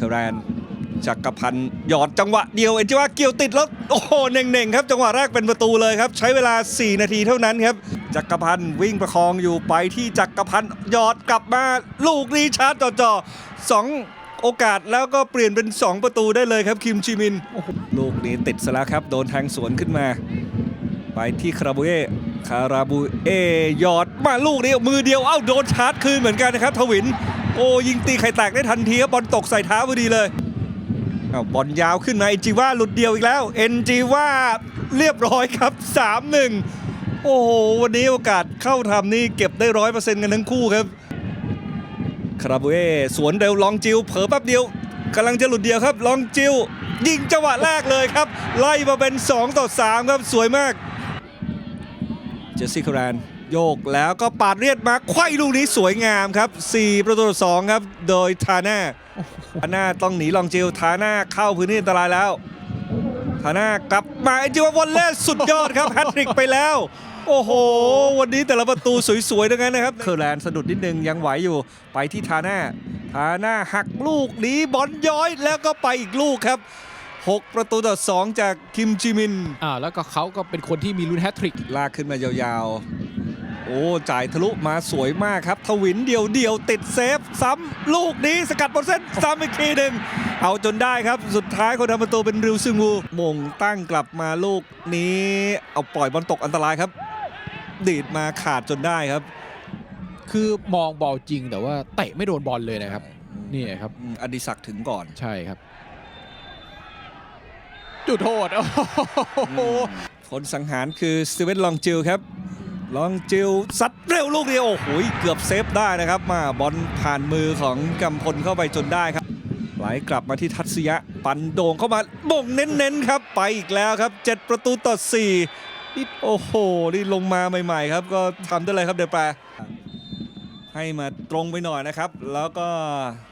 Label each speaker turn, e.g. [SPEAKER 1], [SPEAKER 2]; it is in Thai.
[SPEAKER 1] คารนจักรพันธ์หยอดจังหวะเดียวเอ็นจิว่าเกี่ยวติดแล้วโอ้โหเน่งๆครับ จังหวะแรกเป็นประตูเลยครับ ใช้เวลา 4 นาทีเท่านั้นครับ จักรพันธ์วิ่งประคองอยู่ไปที่จักรพันธ์หยอดกลับมาลูกนี้ชาร์จจ่อๆสองโอกาสแล้วก็เปลี่ยนเป็น 2 ประตูได้เลยครับคิมจิมินลูกนี้ติดซะแล้วครับ โดนแทงสวนขึ้นมา ไปที่คาราบูเอคาราบูเอหยอดมาลูกนี้มือเดียวเอ้าโดนชาร์จคืนเหมือนกันนะครับทวิน โอ้ยิงตีไข่แตกได้ทันทีครับบอลตกใส่เท้าพอดีเลยเอาบอลยาวขึ้นมาเอ็นจีว่าหลุดเดียวอีกแล้วเอ็นจีว่าเรียบร้อยครับ 3-1 โอ้โห วันนี้โอกาสเข้าทำนี่เก็บได้ร้อยเปอร์เซ็นต์กันทั้งคู่ครับคาราบูเอสวนเร็วลองจิวเผลอแป๊บเดียวกำลังจะหลุดเดียวครับ ลองจิวยิงจังหวะแรกเลยครับ ไล่มาเป็น 2 ต่อ 3 ครับ สวยมาก เจสซี่คาราน โยกแล้วก็ปาดเรียดมาไขว้ลูกนี้สวยงามครับ 4 ประตูต่อ2ครับ โดยทาน่าทาน่าต้องหนีลองจิวทาน่าเข้าพื้นที่อันตรายแล้วทาน่ากลับมาไอจิววอลเล่สุดยอดครับแฮตทริกไปแล้ว โอ้โห วันนี้แต่ละประตูสวยๆทั้งนั้นนะครับเคอร์แลนด์สะดุดนิดนึงยังไหวอยู่ไปที่ทาน่าทาน่าหักลูกหนีบอลย้อยแล้วก็ไปอีกลูกครับ6 ประตูต่อ 2 จากคิมจิมิน
[SPEAKER 2] อ่า แล้วก็เขาก็เป็นคนที่มีลุ้นแฮตทริก
[SPEAKER 1] ลากขึ้นมายาวๆ โอ้จ่ายทะลุมาสวยมากครับ ทวินเดียวเดียวๆติดเซฟ ซ้ำลูกนี้สกัดบนเส้น ซ้ำอีกทีหนึ่งเอาจนได้ครับ สุดท้ายคนทำประตูเป็นริวซึงูมงตั้งกลับมาลูกนี้ เอาปล่อยบอลตกอันตรายครับ ดีดมาขาดจนได้ครับ
[SPEAKER 2] คือมองบอลจริงแต่ว่าเตะไม่โดนบอลเลยนะครับนี่ครับ
[SPEAKER 1] อืมอดิศักดิ์ถึงก่อน
[SPEAKER 2] ใช่ครับ จุดโทษโอ้โห
[SPEAKER 1] คนสังหารคือสตีเวนลองจิลครับ ลองจิลซัดเร็วลูกเดียวโอ้โหเกือบเซฟได้นะครับ มาบอลผ่านมือของกำพลเข้าไปจนได้ครับ ไหลกลับมาที่ทัศยะ ปันโด่งเข้ามาบ่งเน้นๆครับ ไปอีกแล้วครับ 7 ประตูต่อ4นี่โอ้โหนี่ลงมาใหม่ๆครับ ก็ทำได้เลยครับเดยวแปให้มาตรงไปหน่อยนะครับ แล้วก็